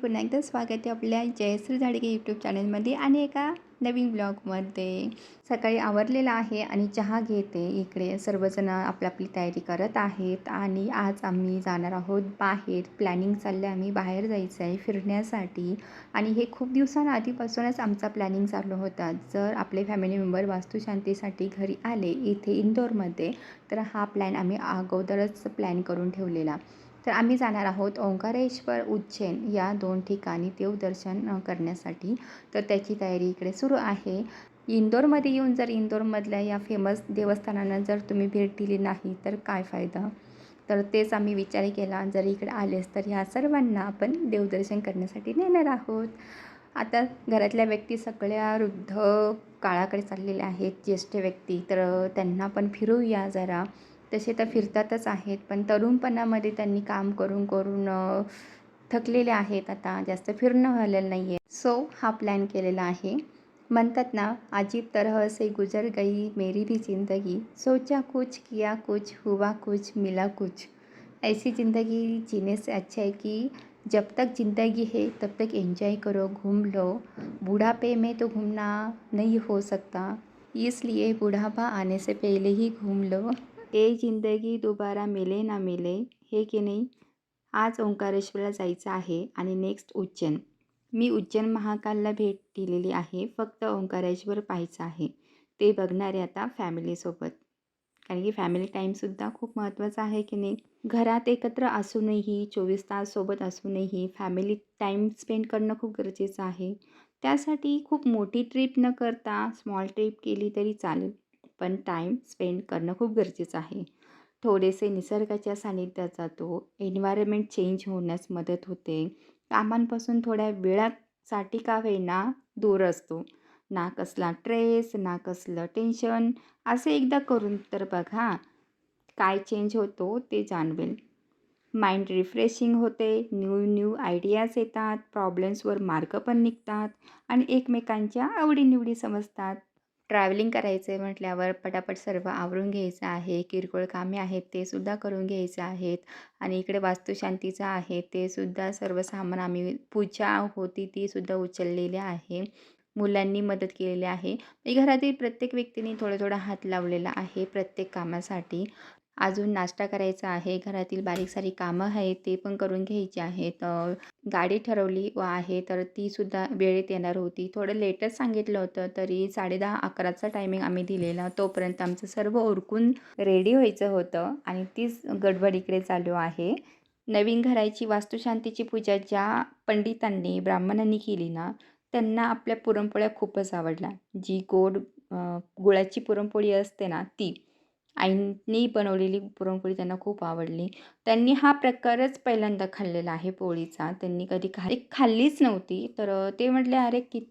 मी पुन्हा एकदा स्वागत आहे आपल्या जयश्री झाडगे यूट्यूब चॅनलमध्ये आणि एका नवीन ब्लॉगमध्ये सकाळी आवरलेला आहे आणि चहा घेते. इकडे सर्वजण आपली आपली तयारी करत आहेत आणि आज आम्ही जाणार आहोत बाहेर. प्लॅनिंग चाललं आहे आम्ही बाहेर जायचं आहे फिरण्यासाठी. आणि हे खूप दिवसांआधीपासूनच आमचा प्लॅनिंग चालू होता. जर आपले फॅमिली मेंबर वास्तुशांतीसाठी घरी आले इथे इंदोरमध्ये तर हा प्लॅन आम्ही अगोदरच प्लॅन करून ठेवलेला. तर आम्ही जाणार आहोत ओंकारेश्वर उज्जैन या दोन ठिकाणी देवदर्शन करण्यासाठी. तर त्याची तयारी इकडे सुरू आहे. इंदोरमध्ये येऊन जर इंदोरमधल्या या फेमस देवस्थानांना जर तुम्ही भेट दिली नाही तर काय फायदा? तर तेच आम्ही विचार केला जर इकडे आलेस तर ह्या सर्वांना आपण देवदर्शन करण्यासाठी नेणार आहोत. आता घरातल्या व्यक्ती सगळ्या वृद्ध काळाकडे चाललेल्या आहेत ज्येष्ठ व्यक्ती तर त्यांना पण फिरूया जरा. तसे तर फिरतातच आहेत. पण तरुणपणामध्ये त्यांनी काम करून करून थकलेले आहेत. आता जास्त फिरणं झालेलं नाही आहे सो हा प्लॅन केलेला आहे. म्हणतात ना अजीब तरह से गुजर गई मेरी भी ज़िंदगी. सोचा कुछ, किया कुछ, हुआ कुछ, मिला कुछ. ऐसी ज़िंदगी जीने से अच्छा है कि जब तक ज़िंदगी है, तब तक एंजॉय करो, घूम लो. बुढ़ापे में तो घूमना नहीं हो सकता. इसलिए बुढ़ापा आने से पहले ही घूम लो. ये ज़िंदगी दोबारा मिले ना मिले हे की नाही आज ओंकारेश्वरला जायचं आहे आणि नेक्स्ट उज्जैन. मी उज्जैन महाकालला भेट दिलेली आहे फक्त ओंकारेश्वर पाहायचं आहे. ते बघणारे आता फॅमिलीसोबत कारण की फॅमिली टाईमसुद्धा खूप महत्त्वाचा आहे की नाही. घरात एकत्र असूनही चोवीस तास सोबत असूनही फॅमिली टाईम स्पेंड करणं खूप गरजेचं आहे. त्यासाठी खूप मोठी ट्रिप न करता स्मॉल ट्रिप केली तरी चालेल. पण टाईम स्पेंड करणं खूप गरजेचं आहे. थोडेसे निसर्गाच्या सानिध्यात जातो. एन्व्हायरमेंट चेंज होण्यास मदत होते. कामांपासून थोड्या वेळासाठी का होईना दूर असतो. ना कसला ट्रेस ना कसलं टेन्शन असं एकदा करून तर बघा काय चेंज होतो ते जाणवेल. माइंड रिफ्रेशिंग होते. न्यू न्यू आयडियाज येतात. प्रॉब्लेम्सवर मार्ग पण निघतात. आणि एकमेकांच्या आवडीनिवडी समजतात. ट्रॅव्हलिंग करायचं आहे म्हटल्यावर पटापट सर्व आवरून घ्यायचं आहे किरकोळ कामे आहेत ते सुद्धा करून घ्यायचे आहेत आणि इकडे वास्तुशांतीचं आहे ते सुद्धा सर्व सामान आम्ही पूजा होती ती सुद्धा उचललेली आहे. मुलांनी मदत केलेली आहे. घरातील प्रत्येक व्यक्तीने थोडं थोडं हात लावलेला आहे प्रत्येक कामासाठी. अजून नाश्ता करायचा आहे घरातील बारीक सारी कामं आहेत ते पण करून घ्यायची आहेत. गाडी ठरवली व आहे तर तीसुद्धा वेळेत येणार होती. थोडं लेटच सांगितलं होतं तरी साडेदहा अकराचा टायमिंग आम्ही दिलेला. तोपर्यंत आमचं सर्व उरकून रेडी व्हायचं होतं आणि तीच गडबड इकडे चालू आहे. नवीन घराची वास्तुशांतीची पूजा ज्या पंडितांनी ब्राह्मणांनी केली ना त्यांना आपल्या पुरणपोळ्या खूपच आवडल्या. जी गोड गुळाची पुरणपोळी असते ना ती. आईंनी बनवलेली पुरणपोळी त्यांना खूप आवडली. त्यांनी हा प्रकारच पहिल्यांदा खाल्लेला आहे पोळीचा. त्यांनी कधी खा खाल्लीच नव्हती. तर ते म्हटले अरे किती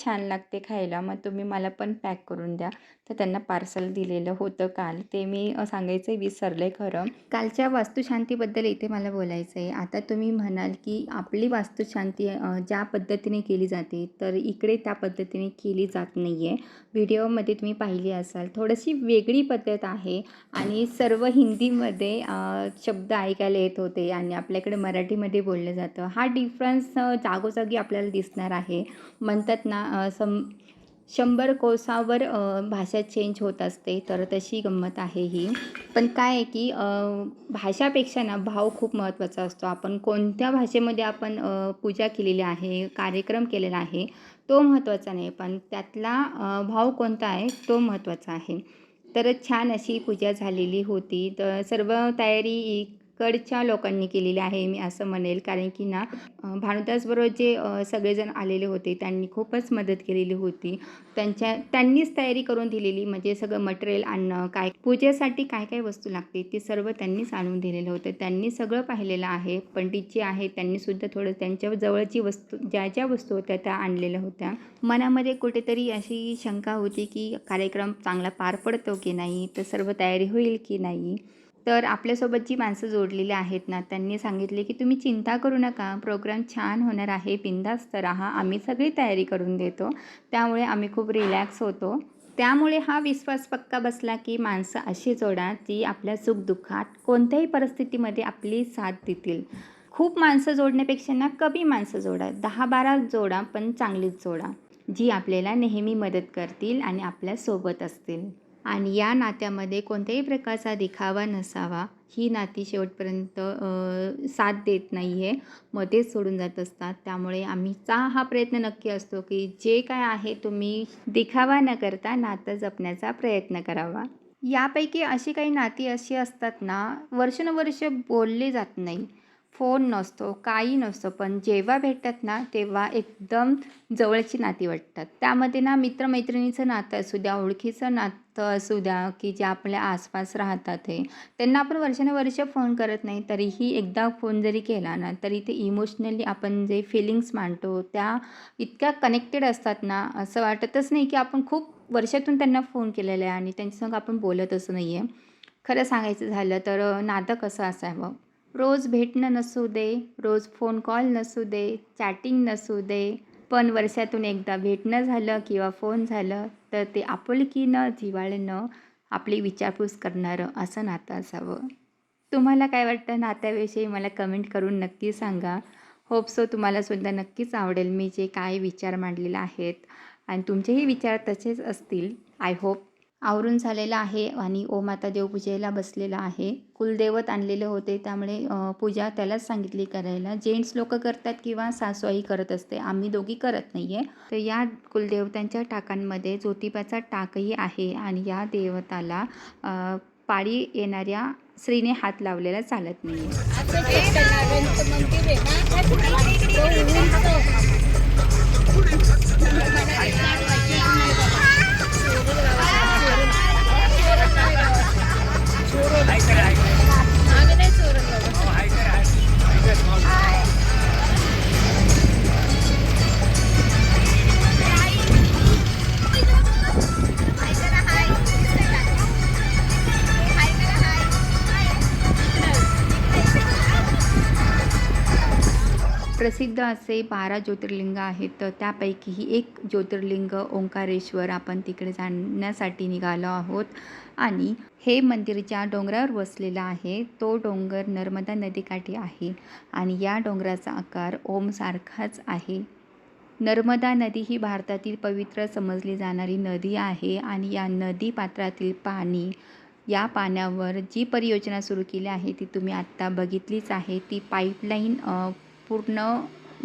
छान लागते खायला. मग तुम्ही मला पण पॅक करून द्या. तर त्यांना पार्सल दिलेलं होतं काल. ते मी सांगायचं विसरलं आहे खरं. कालच्या वास्तुशांतीबद्दल इथे मला बोलायचं आहे आता तुम्ही म्हणाल की आपली वास्तुशांती ज्या पद्धतीने केली जाते तर इकडे त्या पद्धतीने केली जात नाही आहे व्हिडिओमध्ये तुम्ही पाहिली असाल. थोडीशी वेगळी पद्धत आहे आणि सर्व हिंदीमध्ये शब्द ऐकायला येत होते आणि आपल्याकडे मराठीमध्ये बोललं जातं. हा डिफरन्स जागोजागी आपल्याला दिसणार आहे. म्हणतात ना सम शंभर कोसावर भाषा चेंज होत असते तर तशी गंमत आहे ही. पण काय आहे की भाषापेक्षा ना भाव खूप महत्त्वाचा असतो. आपण कोणत्या भाषेमध्ये आपण पूजा केलेली आहे कार्यक्रम केलेला आहे तो महत्त्वाचा नाही. पण त्यातला भाव कोणता आहे तो महत्त्वाचा आहे. तर छान अशी पूजा झालेली होती. तर सर्व तयारी कडच्या लोकांनी केलेली आहे मी असं म्हणेल. कारण की ना भानुदासबरोबर जे सगळेजण आलेले होते त्यांनी खूपच मदत केलेली होती. त्यांच्या त्यांनीच तयारी करून दिलेली म्हणजे सगळं मटेरियल आणणं काय पूजेसाठी काय काय वस्तू लागते ते सर्व त्यांनीच आणून दिलेलं होतं. त्यांनी सगळं पाहिलेलं आहे पंडित जे आहे त्यांनीसुद्धा थोडं त्यांच्या जवळची वस्तू ज्या ज्या वस्तू होत्या त्या आणलेल्या होत्या. मनामध्ये कुठेतरी अशी शंका होती की कार्यक्रम चांगला पार पडतो की नाही तर सर्व तयारी होईल की नाही? तर आपल्यासोबत जी माणसं जोडलेली आहेत ना त्यांनी सांगितले की तुम्ही चिंता करू नका प्रोग्राम छान होणार आहे बिंदास्त राहा आम्ही सगळी तयारी करून देतो. त्यामुळे आम्ही खूप रिलॅक्स होतो. त्यामुळे हा विश्वास पक्का बसला की माणसं अशी जोडा जी आपल्या सुखदुःखात कोणत्याही परिस्थितीमध्ये आपली साथ देतील. खूप माणसं जोडण्यापेक्षा ना कमी माणसं जोडा दहा बारा जोडा पण चांगलीच जोडा जी आपल्याला नेहमी मदत करतील आणि आपल्यासोबत असतील. आणि या नात्यामध्ये कोणत्याही प्रकारचा दिखावा नसावा ही नाती शेवटपर्यंत साथ देत नाही आहे मध्येच सोडून जात असतात. त्यामुळे आम्हीचा हा प्रयत्न नक्की असतो की जे काय आहे तुम्ही दिखावा न करता नातं जपण्याचा प्रयत्न करावा. यापैकी अशी काही नाती अशी असतात ना वर्षानुवर्ष बोलली जात नाही. फोन नसतो काही नसतो. पण जेव्हा भेटतात ना तेव्हा एकदम जवळची नाती वाटतात. त्यामध्ये ना मित्रमैत्रिणीचं नातं असू द्या ओळखीचं नातं असू द्या की जे आपल्या आसपास राहतात हे त्यांना आपण वर्षानुवर्ष फोन करत नाही तरीही एकदा फोन जरी केला ना तरी ते इमोशनली आपण जे फिलिंग्स मांडतो त्या इतक्या कनेक्टेड असतात ना असं वाटतच नाही की आपण खूप वर्षातून त्यांना फोन केलेला आहे आणि त्यांच्यासंग आपण बोलत असं नाही आहे खरं सांगायचं झालं तर नातं कसं असावं? रोज भेटणं नसू दे रोज फोन कॉल नसू दे चॅटिंग नसू दे. पण वर्षातून एकदा भेटणं झालं किंवा फोन झालं तर ते आपुलकीनं जिव्हाळ्यानं आपली विचारपूस करणारं असं नातं असावं. तुम्हाला काय वाटतं नात्याविषयी मला कमेंट करून नक्की सांगा. होप सो तुम्हालासुद्धा नक्कीच आवडेल मी जे काय विचार मांडलेले आहेत. आणि तुमचेही विचार तसेच असतील. आय होप आवरून झालेला आहे आणि ओ माता देवपूजेला बसलेला आहे. कुलदैवत आणलेले होते त्यामुळे पूजा त्यालाच सांगितली करायला. जेंट्स लोक करतात किंवा सासूआई करत असते आम्ही दोघी करत नाही आहे तर या कुलदेवतांच्या टाकांमध्ये ज्योतिबाचा टाकही आहे आणि या देवताला पाळी येणाऱ्या स्त्रीने हात लावलेला चालत नाही आहे असं प्रसिद्ध असे बारा ज्योतिर्लिंग आहेत. तर त्यापैकीही एक ज्योतिर्लिंग ओंकारेश्वर आपण तिकडे जाण्यासाठी निघालो आहोत. आणि हे मंदिर ज्या डोंगरावर वसलेलं आहे. तो डोंगर नर्मदा नदीकाठी आहे. आणि या डोंगराचा आकार ओमसारखाच आहे. नर्मदा नदी ही भारतातील पवित्र समजली जाणारी नदी आहे. आणि या नदी पात्रातील पाणी या पाण्यावर जी परियोजना सुरू केली आहे ती तुम्ही आत्ता बघितलीच आहे. ती पाईपलाईन पूर्ण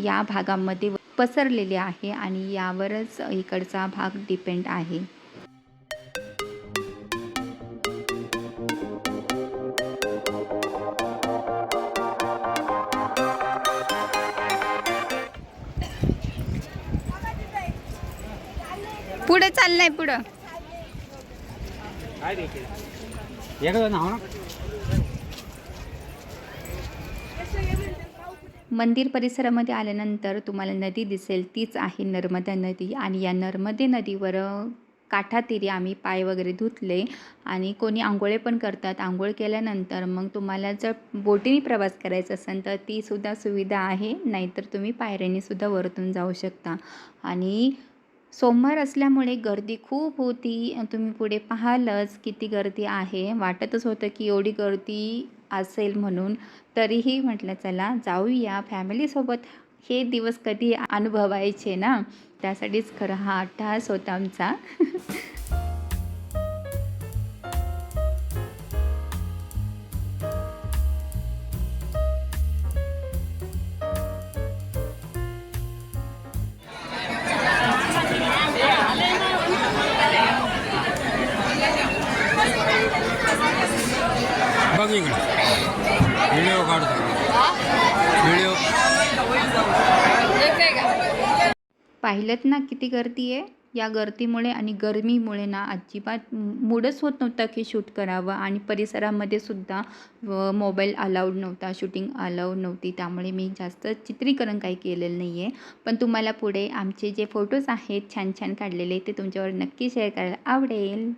या भागामध्ये पसरलेले आहे आणि यावरच इकडचा भाग डिपेंड आहे. पुढे चाललंय पुढं नाव ना मंदिर परिसरामध्ये आल्यानंतर तुम्हाला नदी दिसेल तीच आहे नर्मदा नदी आणि या नर्मदे नदीवर काठातिरी काठातीरी आम्ही पाय वगैरे धुतले आणि कोणी आंघोळे पण करतात. आंघोळ केल्यानंतर मग तुम्हाला जर बोटीने प्रवास करायचा असेल तर ती सुद्धा सुविधा आहे नाहीतर तुम्ही पायऱ्यांनीसुद्धा वरतून जाऊ शकता. आणि सोमवार असल्यामुळे गर्दी खूप होती. तुम्ही पुढे पाहालच किती गर्दी आहे. वाटतच होतं की एवढी गर्दी असेल म्हणून. तरीही म्हटलं चला जाऊया फॅमिलीसोबत. हे दिवस कधी अनुभवायचे ना? त्यासाठीच खरं हा अट्टहास होता आमचा. बघ पाहिलंत ना किती गर्दी आहे? या गर्दीमुळे आणि गरमीमुळे ना अजिबात मूडच होत नव्हता की शूट करावं आणि परिसरामध्ये सुद्धा मोबाईल अलाउड नव्हता शूटिंग अलाउड नव्हती. त्यामुळे मी जास्त चित्रीकरण काही केलेलं नाही आहे पण तुम्हाला पुढे आमचे जे फोटोज आहेत छान छान काढलेले ते तुमच्यावर नक्की शेअर करायला आवडेल.